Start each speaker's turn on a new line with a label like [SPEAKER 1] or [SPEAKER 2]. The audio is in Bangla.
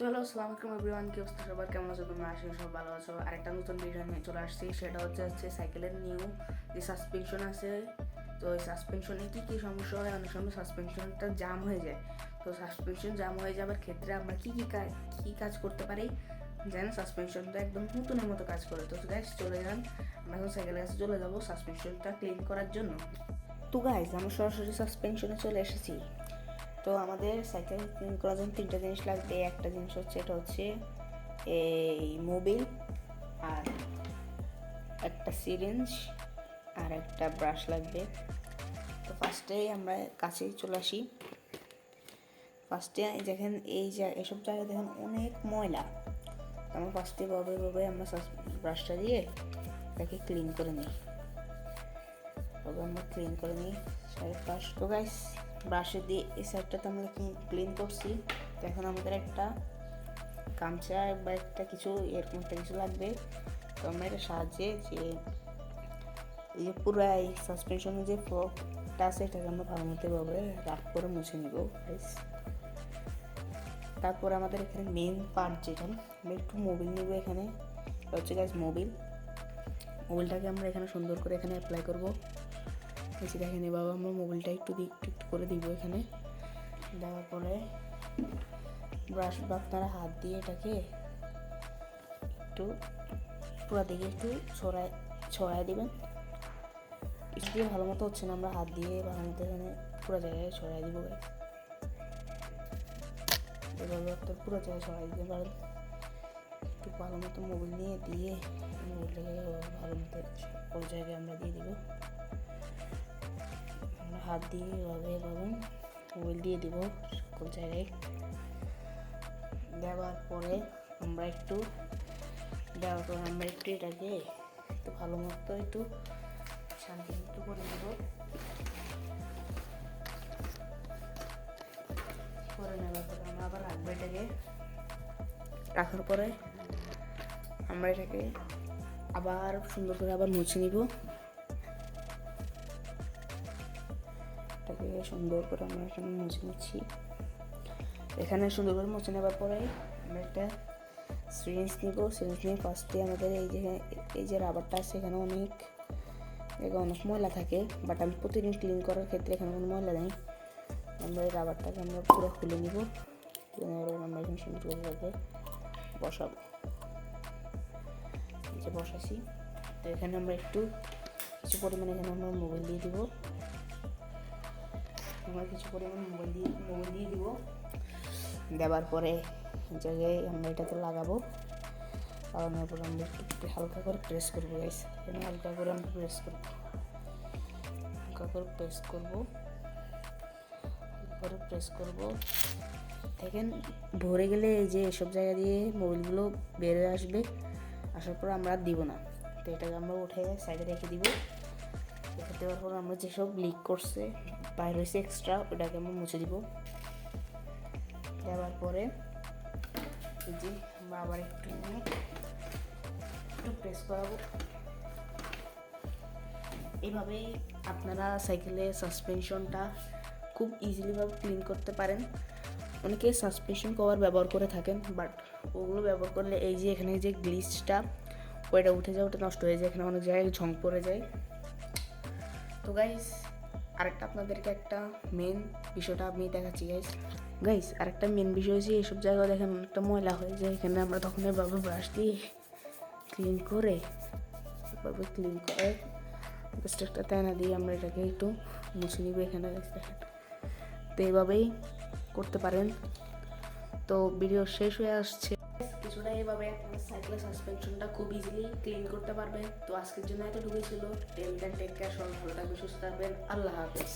[SPEAKER 1] তো হ্যালো আসসালামু আলাইকুম এভরিওয়ান কি সবার? কেমন আছো আশা করি সব ভালো আছো। আরেকটা নতুন ভিডিও নিয়ে চলে আসছি, সেটা হচ্ছে হচ্ছে সাইকেলের নিউ যে সাসপেনশন আছে। তো ওই সাসপেনশনে কী কী সমস্যা হয়? অনেক সময় সাসপেনশনটা জাম হয়ে যায়। তো সাসপেনশন জাম হয়ে যাওয়ার ক্ষেত্রে আমরা কী কী কাজ কী কাজ করতে পারি? যেন সাসপেনশনটা একদম নতুনের মতো কাজ করে। তো গাইস চলে যান। আমরা এখন সাইকেলের কাছে চলে যাব সাসপেনশনটা ক্লিন করার জন্য। তো গাইস আমরা সরাসরি সাসপেনশনে চলে এসেছি। তো আমাদের সাইকেল করার জন্য তিনটা জিনিস লাগবে, একটা জিনিস হচ্ছে এটা হচ্ছে এই মোবিল আর একটা সিরিঞ্জ আর একটা ব্রাশ লাগবে। তো ফার্স্টে আমরা কাছেই চলে আসি। ফার্স্টে দেখেন, এই জায়গা এসব জায়গায় দেখেন অনেক ময়লা। আমরা ফার্স্টে ভাবে ভাবে আমরা ব্রাশটা দিয়ে তাকে ক্লিন করে নিই। তবে আমরা ক্লিন করে নিই। সাইড পাশ তো গাইস ব্রাশে দিয়ে এই সাইডটাতে আমরা ক্লিন করছি। তো এখন আমাদের একটা গামছা বা একটা কিছু এরকম একটা কিছু লাগবে। তো আমরা এটা সাহায্যে যে এই যে পুরো এই সাসপেনশনের যে ফ্লকটা আছে, এটাকে আমরা ভালো মতো ভাবে রাফ করে মুছে নিব তারপর আমাদের এখানে মেন পার্ট যেটা, আমরা একটু মোবিল নিব এখানে। হচ্ছে গাইস মোবিল মোবিলটাকে আমরা এখানে সুন্দর করে এখানে অ্যাপ্লাই করব। এসে দেখেন এভাবে আমরা মোবাইলটা একটু একটু একটু করে দিব এখানে। দেওয়ার পরে ব্রাশ বা আপনারা হাত দিয়ে এটাকে একটু পুরো দিকে একটু ছড়ায় ছড়ায় দিবেন। একটু ভালো মতো হচ্ছে না, আমরা হাত দিয়ে ভালো মতো এখানে পুরো জায়গায় ছড়াই দিব এভাবে একটা পুরো জায়গায় ছড়াই দিতে পারেন। একটু ভালো মতো মোবাইল নিয়ে দিয়ে মোবাইলটাকে ভালো মতো সকল জায়গায় আমরা দিয়ে দিব। হাত দিয়ে এভাবে এভাবে মোবাইল দিয়ে দিব সকল জায়গায়। দেওয়ার পরে আমরা একটু, দেওয়ার পরে আমরা একটু এটাকে একটু ভালো মতো একটু শান্তি একটু করে নেব। করে নেওয়ার পরে আমরা আবার রাখব এটাকে রাখার পরে আমরা এটাকে আবার সুন্দর করে আবার মুছে নিব। এটাকে সুন্দর করে আমরা এখানে মুছে নিচ্ছি। এখানে সুন্দর করে মুছে নেবার পরে আমরা একটা সিরিঞ্জ নিব। সিরিঞ্জ নিয়ে ফার্স্টে আমাদের এই যে এই যে রাবারটা আছে, এখানে অনেক জায়গায় অনেক ময়লা থাকে বাট আমি প্রতিদিন ক্লিন করার ক্ষেত্রে এখানে কোনো ময়লা নেই। আমরা এই রাবারটাকে আমরা পুরো খুলে নিব। আমরা এখানে সুন্দর করে বসাবো। যে বসাছি তো এখানে আমরা একটু কিছু পরিমাণে এখানে আমরা মোবাইল দিয়ে দিব। আমরা কিছু পরিমাণ মোবাইল দিয়ে মোবাইল দিয়ে দিব। দেওয়ার পরে জায়গায় আমরা এটাতে লাগাবো। লাগানোর পরে আমরা একটু হালকা করে প্রেস করব গাইস এখানে হালকা করে আমরা প্রেস করব। হালকা করে প্রেস করব। করে প্রেস করব। দেখেন, ভরে গেলে এই যে এসব জায়গা দিয়ে মোবাইলগুলো বেড়ে আসবে, আসার পর আমরা আর দিব না। তো এটাকে আমরা উঠে সাইডে রেখে দিব। রেখে দেওয়ার পর আমরা যেসব লিক করছে বাইর হয়েছে এক্সট্রা ওটাকে আমরা মুছে দিব। দেওয়ার পরে এই যে আমরা আবার একটু একটু প্রেস করাবো। এইভাবেই আপনারা সাইকেলের সাসপেনশনটা খুব ইজিলিভাবে ক্লিন করতে পারেন। অনেকে সাসপেনশন কভার ব্যবহার করে থাকেন বাট ওগুলো ব্যবহার করলে এই যে এখানে যে গ্লিচটা ওইটা উঠে যায় ওটা নষ্ট হয়ে যায়, এখানে অনেক জায়গায় ঝং পড়ে যায়। তো গাইস আরেকটা আপনাদেরকে একটা মেন বিষয়টা আমি দেখাচ্ছি গাইস গাইস আরেকটা মেন বিষয় হচ্ছে এইসব জায়গায় দেখেন একটা ময়লা হয়ে যায় এখানে আমরা তখন এভাবে ব্রাশ দিয়ে ক্লিন করে, এভাবে ক্লিন করে জাস্ট একটা তেনা দিয়ে আমরা এটাকে একটু মুছে নিব এখানে দেখেন। তো এইভাবেই করতে পারেন। তো ভিডিও শেষ হয়ে আসছে। কিছুটা এইভাবে আপনার সাইকেলের সাসপেনশনটা খুব ইজিলি ক্লিন করতে পারবেন তো আজকের জন্য এতটুকুই ছিল। টেল দেন টেক কেয়ার সবাই ভালো থাকবেন সুস্থ থাকবেন। আল্লাহ হাফেজ।